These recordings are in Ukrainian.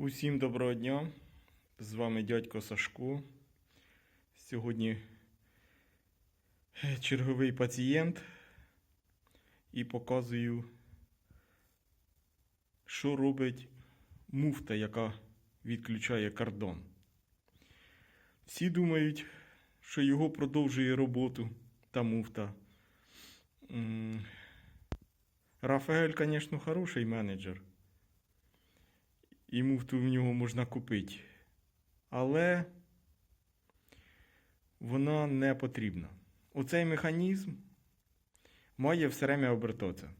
Усім доброго дня! З вами дядько Сашко. Сьогодні е, черговий пацієнт і показую, що робить муфта, яка відключає кордон. Всі думають, що його продовжує роботу та муфта. Рафаель, звісно, хороший менеджер і муфту в нього можна купити. Але вона не потрібна. Оцей механізм має все время обертатися.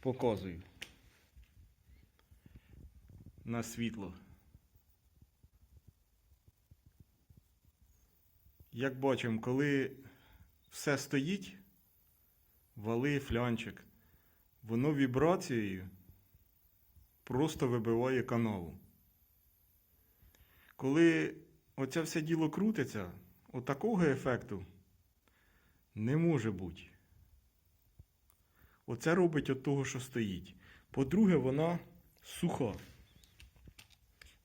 Показую. На світло. Як бачимо, коли все стоїть, вали флянчик, воно вібрацією просто вибиває каналу. Коли оце все діло крутиться, отакого ефекту не може бути. Оце робить от того, що стоїть. По-друге, вона суха.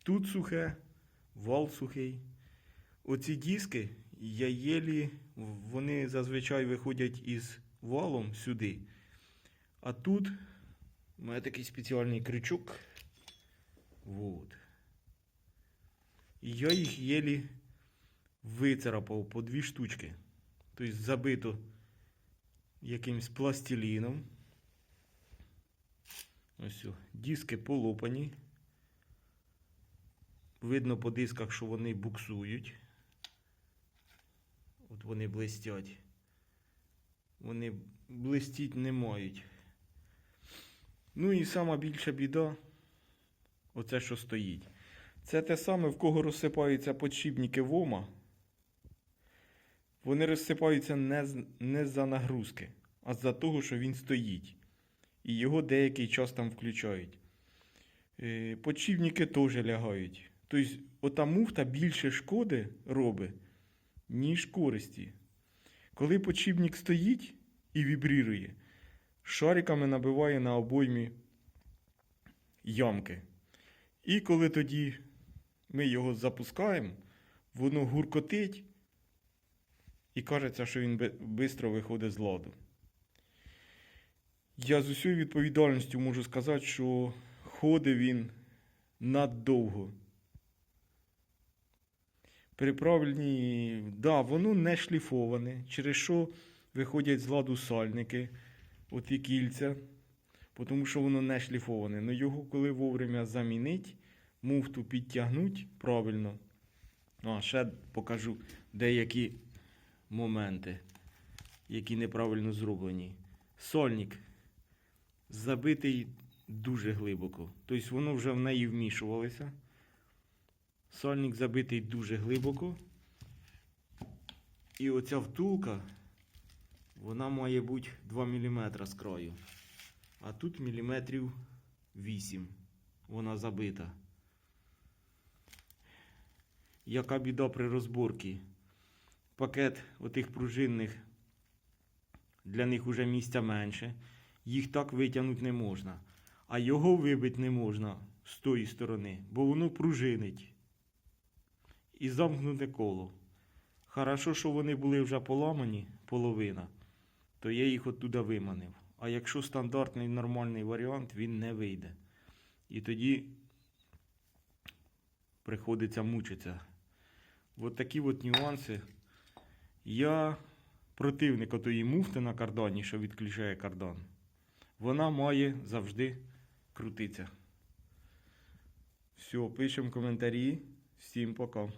Тут сухе, вал сухий. Оці диски, я єлі, вони зазвичай виходять із валом сюди. А тут у мене такий спеціальний крючок. Вот. І я їх єлі вицарапав по дві штучки. Тобто забито якимсь пластиліном. Ось диски полопані. Видно по дисках, що вони буксують. От вони блистять. Вони блистіть не мають. Ну і сама більша біда оце, що стоїть. Це те саме, в кого розсипаються подшипники ВОМа. Вони розсипаються не, не за нагрузки, а за того, що він стоїть. І його деякий час там включають. Е, Подшипники теж лягають. Тобто, ота муфта більше шкоди робить, ніж користі. Коли подшипник стоїть і вібрірує, шариками набиває на обоймі ямки. І коли тоді ми його запускаємо, воно гуркотить і кажеться, що він швидко виходить з ладу. Я з усією відповідальністю можу сказати, що ходить він надовго. При правильній, да, воно не шліфоване, через що виходять з ладу сальники, оті кільця, тому що воно не шліфоване. Но його, коли вовремя замінить, муфту підтягнуть правильно. А, ще покажу деякі моменти, які неправильно зроблені. Сольник забитий дуже глибоко. Тобто воно вже в неї вмішувалося. Сольник забитий дуже глибоко. І оця втулка, вона має бути 2 мм з краю. А тут міліметрів 8. Вона забита. Яка біда при розборці? Пакет отих пружинних, для них уже місця менше. Їх так витягнути не можна. А його вибити не можна з тої сторони, бо воно пружинить. І замкнуте коло. Хорошо, що вони були вже поламані, половина, то я їх оттуда виманив. А якщо стандартний нормальний варіант, він не вийде. І тоді приходиться мучитися. От такі от нюанси. Я противник отої муфти на кардані, що відключає кардан. Вона має завжди крутитися. Все, пишемо коментарі. Всім пока.